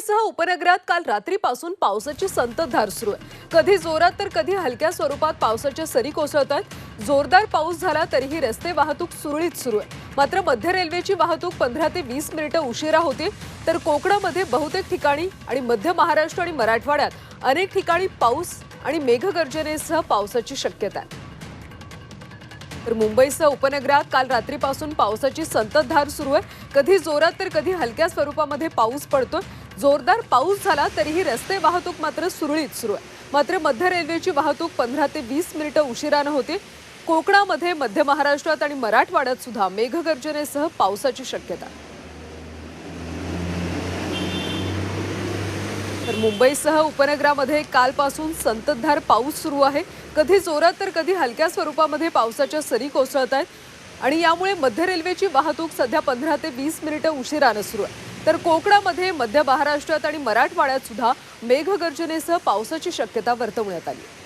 मुंबईसह उपनगरात काल रात्रीपासून पावसाची संततधार सुरू आहे. कधी जोरात तर कधी हलक्या स्वरूपात पावसाच्या सरी कोसळत आहेत. जोरदार पाऊस झाला तरीही रस्ते वाहतूक सुरळीत सुरू आहे. मात्र मध्य रेल्वेची वाहतूक पंधरा ते वीस मिनिटं उशिरा होते. तर कोकणामध्ये बहुतेक ठिकाणी आणि मध्य महाराष्ट्र आणि मराठवाड्यात अनेक ठिकाणी पाऊस आणि मेघगर्जनेसह पावसाची शक्यता आहे. तर मुंबईसह उपनगरात काल रात्रीपासून पावसाची संततधार सुरू आहे. कधी जोरात तर कधी हलक्या स्वरूपामध्ये पाऊस पडतोय. जोरदार पाऊस झाला तरीही रस्ते वाहतूक मात्र सुरळीत सुरू आहे. मात्र मध्य रेल्वेची वाहतूक पंधरा ते वीस मिनिटं उशिरानं होते. कोकणामध्ये मध्य महाराष्ट्रात आणि मराठवाड्यात सुद्धा मेघगर्जनेसह पावसाची शक्यता. तर मुंबईसह उपनगरामध्ये कालपासून संततधार पाऊस सुरू आहे. कधी जोरात तर कधी हलक्या स्वरूपामध्ये पावसाच्या सरी कोसळत आहेत. आणि यामुळे मध्य रेल्वेची वाहतूक सध्या पंधरा ते वीस मिनिटं उशिरानं सुरू आहे तर कोकणामध्ये मध्य महाराष्ट्रात आणि मराठवाड्यात सुद्धा मेघगर्जनेसह पावसाची शक्यता वर्तवण्यात आली आहे.